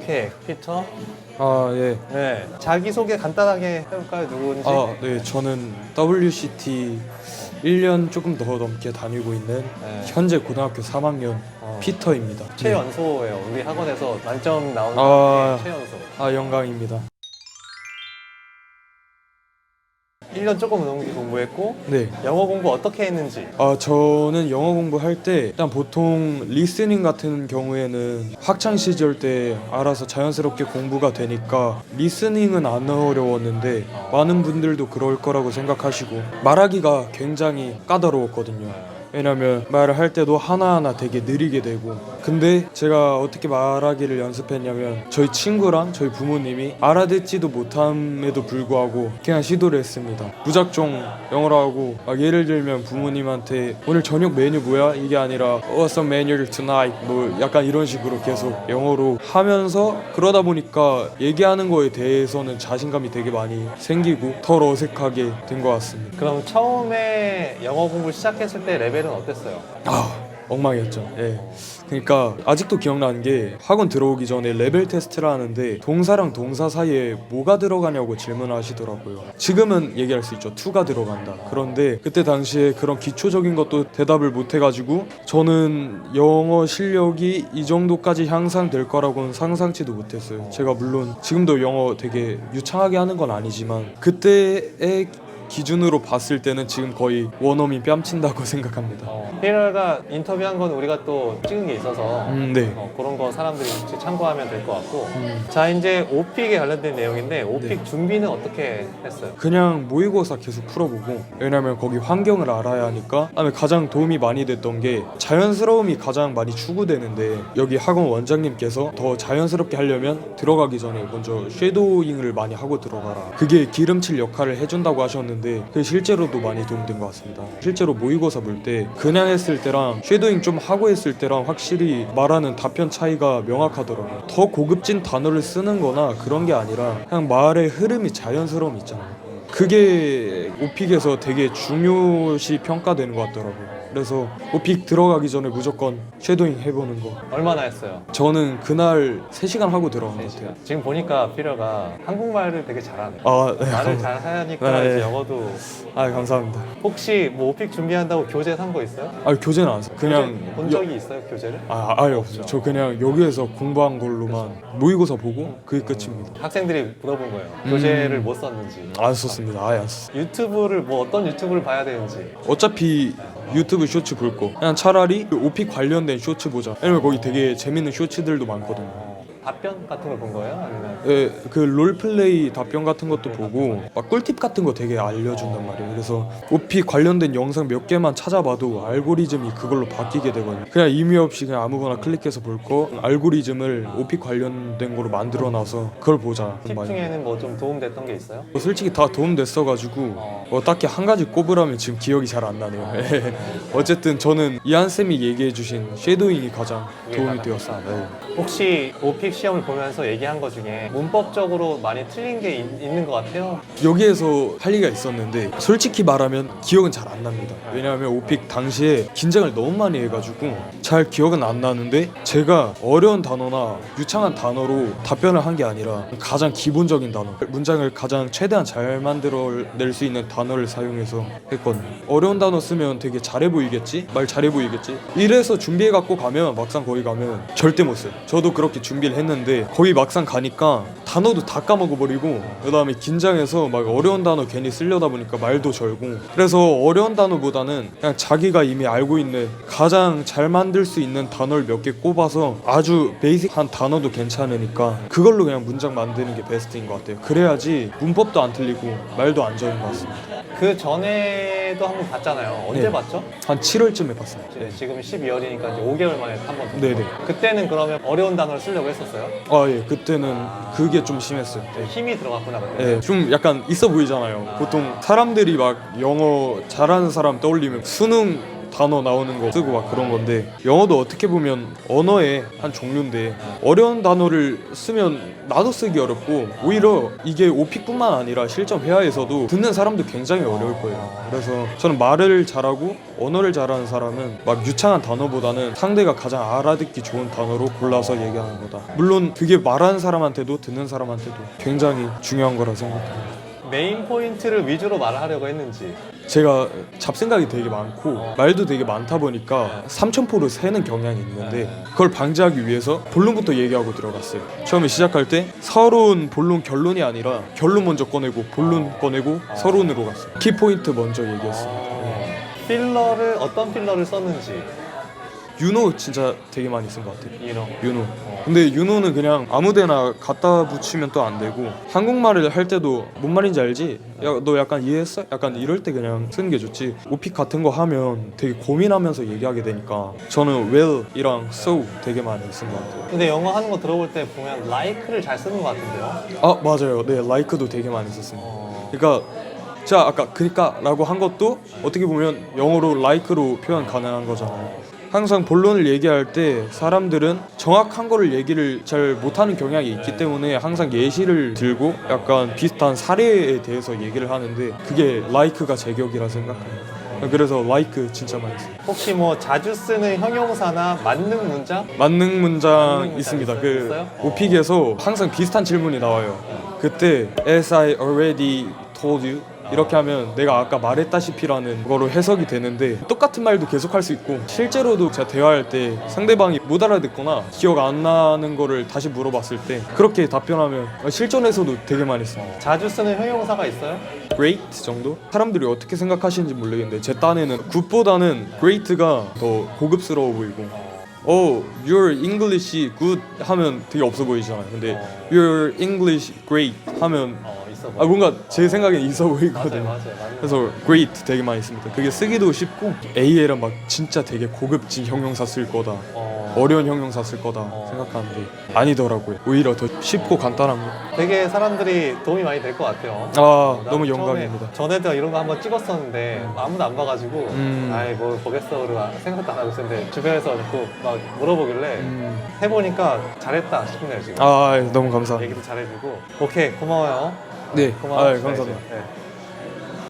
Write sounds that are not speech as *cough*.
오케이, 피터. 아, 예. 네. 자기소개 간단하게 해볼까요? 누구인지? 아, 네. 저는 WCT 1년 조금 더 넘게 다니고 있는 네. 현재 고등학교 3학년 어. 피터입니다. 네. 최연소예요. 우리 학원에서 만점 나오는 아. 게 최연소. 아, 영광입니다. 1년 조금 넘게 공부했고 네. 영어 공부 어떻게 했는지. 아, 저는 영어 공부할 때 일단 보통 리스닝 같은 경우에는 학창 시절 때 알아서 자연스럽게 공부가 되니까 리스닝은 안 어려웠는데 많은 분들도 그럴 거라고 생각하시고 말하기가 굉장히 까다로웠거든요. 왜냐면 말을 할 때도 하나하나 되게 느리게 되고 근데 제가 어떻게 말하기를 연습했냐면 저희 친구랑 저희 부모님이 알아듣지도 못함에도 불구하고 그냥 시도를 했습니다 무작정 영어로 하고 막 예를 들면 부모님한테 오늘 저녁 메뉴 뭐야? 이게 아니라 What's the menu tonight? 뭐 약간 이런 식으로 계속 영어로 하면서 그러다 보니까 얘기하는 거에 대해서는 자신감이 되게 많이 생기고 덜 어색하게 된 것 같습니다 그럼 처음에 영어 공부 시작했을 때 레벨은 어땠어요? 아 엉망이었죠. 예. 그러니까 아직도 기억나는 게 학원 들어오기 전에 레벨 테스트를 하는데 동사랑 동사 사이에 뭐가 들어가냐고 질문하시더라고요. 지금은 얘기할 수 있죠. 투가 들어간다. 그런데 그때 당시에 그런 기초적인 것도 대답을 못 해가지고 저는 영어 실력이 이 정도까지 향상될 거라고는 상상치도 못했어요. 제가 물론 지금도 영어 되게 유창하게 하는 건 아니지만 그때의 기준으로 봤을 때는 지금 거의 원어민 뺨친다고 *laughs* 생각합니다. 어, 피럴가 인터뷰한 건 우리가 또 찍은 게 있어서 음, 네. 어, 그런 거 사람들이 혹시 참고하면 될 것 같고 음. 자 이제 오픽에 관련된 내용인데 오픽 네. 준비는 어떻게 했어요? 그냥 모의고사 계속 풀어보고 왜냐면 거기 환경을 알아야 하니까 그다음에 가장 도움이 많이 됐던 게 자연스러움이 가장 많이 추구되는데 여기 학원 원장님께서 더 자연스럽게 하려면 들어가기 전에 먼저 쉐도잉을 많이 하고 들어가라 그게 기름칠 역할을 해준다고 하셨는데 그게 실제로도 많이 도움된 것 같습니다. 실제로 모의고사 볼 때 그냥 했을 때랑 쉐도잉 좀 하고 했을 때랑 확실히 말하는 답변 차이가 명확하더라고요. 더 고급진 단어를 쓰는 거나 그런 게 아니라 그냥 말의 흐름이 자연스러움 있잖아요. 그게 오픽에서 되게 중요시 평가되는 것 같더라고요. 그래서 오픽 들어가기 전에 무조건 쉐도잉 해보는 거. 얼마나 했어요? 저는 그날 3시간 하고 들어간 것네 시간. 같아요. 지금 보니까 피럴가 한국말을 되게 잘하네. 아, 네. 말을 잘 하니까 네. 이제 영어도 아, 감사합니다. 혹시 뭐 오픽 준비한다고 교재 산 거 있어요? 아, 교재는 안 했어요. 그냥 본 적이 있어요 교재를? 아, 아예 없어요. 저 그냥 여기에서 공부한 걸로만 모의고사 보고 그게 끝입니다. 학생들이 물어본 거예요. 음. 교재를 못 썼는지. 안 썼습니다. 아예 안 썼어요. 유튜브를 뭐 어떤 유튜브를 봐야 되는지. 어차피 유튜브 쇼츠 볼 거. 그냥 차라리 오픽 관련된 쇼츠 보자. 왜냐면 거기 되게 재밌는 쇼츠들도 많거든요. 어, 답변 같은 걸 본 거예요? 아니면 예, 그 롤플레이 답변 같은 것도 보고 막 꿀팁 같은 거 되게 알려준단 말이에요. 그래서 오피 관련된 영상 몇 개만 찾아봐도 알고리즘이 그걸로 바뀌게 되거든요. 그냥 의미 없이 그냥 아무거나 클릭해서 볼 거 알고리즘을 오피 관련된 거로 만들어놔서 그걸 보자. 팁 많이. 중에는 뭐 좀 도움됐던 게 있어요? 뭐 솔직히 다 도움 됐어가지고 뭐 딱히 한 가지 꼽으라면 지금 기억이 잘 안 나네요. 예. 어쨌든 저는 이한 쌤이 얘기해주신 쉐도잉이 가장 도움이 되었습니다. 네. 혹시 오픽 시험을 보면서 얘기한 것 중에 문법적으로 많이 틀린 게 있, 있는 것 같아요? 여기에서 할 얘기가 있었는데 솔직히 말하면 기억은 잘 안 납니다. 왜냐하면 오픽 당시에 긴장을 너무 많이 해가지고 잘 기억은 안 나는데 제가 어려운 단어나 유창한 단어로 답변을 한 게 아니라 가장 기본적인 단어 문장을 가장 최대한 잘 만들어낼 수 있는 단어를 사용해서 했거든요. 어려운 단어 쓰면 되게 잘해 보이겠지? 말 잘해 보이겠지? 이래서 준비해 갖고 가면 막상 거기 가면 절대 못 써요. 저도 그렇게 준비를 했는데 거기 막상 가니까 단어도 다 까먹어버리고 그다음에 긴장해서 막 어려운 단어 괜히 쓰려다 보니까 말도 절고. 그래서 어려운 단어보다는 그냥 자기가 이미 알고 있는 가장 잘 만들 수 있는 단어를 몇 개 꼽아서 아주 베이직한 단어도 괜찮으니까 그걸로 그냥 문장 만드는 게 베스트인 것 같아요. 그래야지 문법도 안 틀리고 말도 안 저는 것 같습니다 그 전에도 한 번 봤잖아요. 언제 네. 봤죠? 한 7월쯤에 봤습니다 네, 지금 12월이니까 이제 5개월 만에 한 번. 네네 그때는 그러면 어려운 단어를 쓰려고 했었어요? 아 예 그때는 그게 좀 심했어요 네. 힘이 들어갔구나 그때. 예, 좀 약간 있어 보이잖아요. 보통 사람들이 막 영어 잘하는 사람 떠올리면 수능 단어 나오는 거 쓰고 막 그런 건데 영어도 어떻게 보면 언어의 한 종류인데 어려운 단어를 쓰면 나도 쓰기 어렵고 오히려 이게 오픽뿐만 아니라 실전 회화에서도 듣는 사람도 굉장히 어려울 거예요. 그래서 저는 말을 잘하고 언어를 잘하는 사람은 막 유창한 단어보다는 상대가 가장 알아듣기 좋은 단어로 골라서 얘기하는 거다. 물론 그게 말하는 사람한테도 듣는 사람한테도 굉장히 중요한 거라 생각합니다. 메인 포인트를 위주로 말을 하려고 했는지. 제가 잡생각이 되게 많고 말도 되게 많다 보니까 삼천포로 새는 경향이 있는데 그걸 방지하기 위해서 본론부터 얘기하고 들어갔어요. 처음에 시작할 때 서론 본론 결론이 아니라 결론 먼저 꺼내고 본론 꺼내고 서론으로 갔어요. 키 포인트 먼저 얘기했어요. 필러를 어떤 필러를 썼는지 윤호 진짜 되게 많이 쓴 것 같아요. 이런 윤호. 근데 윤호는 그냥 아무데나 갖다 붙이면 또 안 되고 한국말을 할 때도 뭔 말인지 알지? 야, 너 약간 이해했어? 약간 이럴 때 그냥 쓰는 게 좋지. 오픽 같은 거 하면 되게 고민하면서 얘기하게 되니까 저는 well이랑 so 되게 많이 쓴 것 같아요. 근데 영어 하는 거 들어볼 때 보면 like를 잘 쓰는 것 같은데요 아 맞아요. 네 like도 되게 많이 썼습니다. 어, 그러니까 자 아까 그니까라고 한 것도 어떻게 보면 영어로 like로 표현 가능한 거잖아요. 항상 본론을 얘기할 때 사람들은 정확한 거를 얘기를 잘 못하는 경향이 있기 때문에 항상 예시를 들고 약간 비슷한 사례에 대해서 얘기를 하는데 그게 like가 제격이라 생각합니다. 그래서 like 진짜 많이 써요. 혹시 뭐 자주 쓰는 형용사나 만능 문장? 만능 문장 문장 있습니다. 있어요? 그 있어요? 오픽에서 항상 비슷한 질문이 나와요. 그때 as I already told you 이렇게 하면 내가 아까 말했다시피라는 거로 해석이 되는데 똑같은 말도 계속 할 수 있고 실제로도 제가 대화할 때 상대방이 못 알아듣거나 기억 안 나는 거를 다시 물어봤을 때 그렇게 답변하면 실전에서도 되게 많이 써요. 자주 쓰는 형용사가 있어요? great 정도? 사람들이 어떻게 생각하시는지 모르겠는데 제 딴에는 good보다는 great가 더 고급스러워 보이고 어, your English good 하면 되게 없어 보이잖아요. 근데 your English great 하면 어 있어 아 뭔가 제 생각엔 있어 보이거든요. 맞아요 맞아요 그래서 great 되게 많이 씁니다. 그게 쓰기도 쉽고 AL은 막 진짜 되게 고급진 형용사 쓸 거다. 어, 어려운 형용사 쓸 거다 어. 생각하는데 아니더라고요. 오히려 더 쉽고 간단한 거. 되게 사람들이 도움이 많이 될 것 같아요 아 너무 처음에 영광입니다. 전에도 이런 거 한번 찍었었는데 아무도 안 봐가지고 음. 아이 뭘 보겠어를 생각도 안 하고 있었는데 주변에서 자꾸 막 물어보길래 음. 해보니까 잘했다 싶네요 지금 아 너무 감사합니다. 얘기도 잘해주고 오케이 고마워요 네, 고마워 아, 감사합니다. 네.